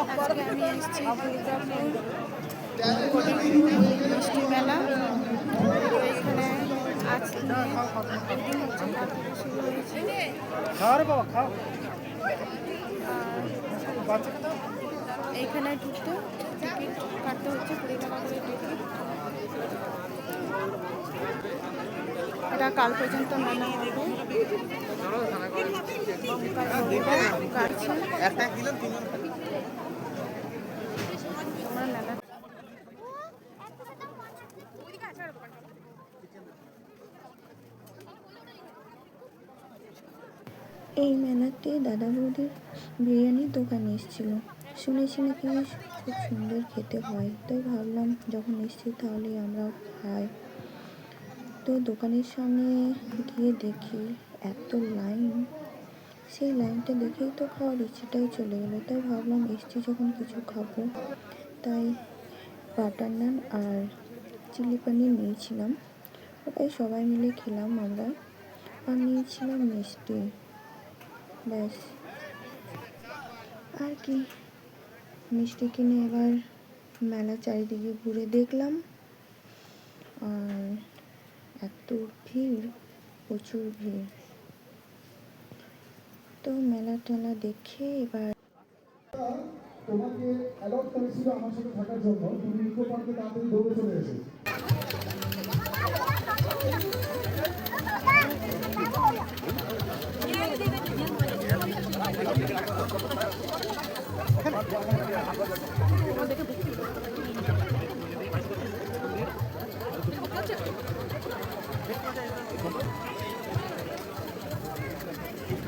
আজকে আমি এসেছি দুর্গাপুর মিষ্টি মেলা। এখানে আজকে এইখানে ঢুকতে টিকিট কাটতে হচ্ছে, কুড়ি টাকা করে টিকিট এটা কাল পর্যন্ত হবে। মেলা এই মেলাতে দাদা বৌদির বিরিয়ানির দোকান এসেছিল। শুনেছি নাকি খুব সুন্দর খেতে হয়। তাই ভাবলাম যখন এসছি তাহলে আমরাও খাই। তো দোকানের সামনে গিয়ে দেখি এত লাইন। সেই লাইনটা দেখেই তো খাওয়ার ইচ্ছেটাই চলে গেলো। তাই ভাবলাম এসেছি যখন কিছু খাব। তাই বাটার নান আর চিলি পানির নিয়েছিলাম। ওটাই সবাই মিলে খেলাম আমরা। আর নিয়েছিলাম মিষ্টি। ব্যাস। আর কি? মিষ্টি কিনে এবার মেলা চারিদিকে ঘুরে দেখলাম। আর এত ভিড়, প্রচুর ভিড়। তো মেলা টেলা দেখে এবার তোমাকে করেছিল আমার সাথে থাকার জন্য। তুমি ইকো পার্কে তাড়াতাড়ি দৌড়ে চলে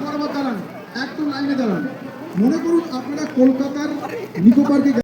বরাবর দাঁড়ান একদম লাইনে দাঁড়ান। মনে করুন আপনারা কলকাতার নিকো পার্কে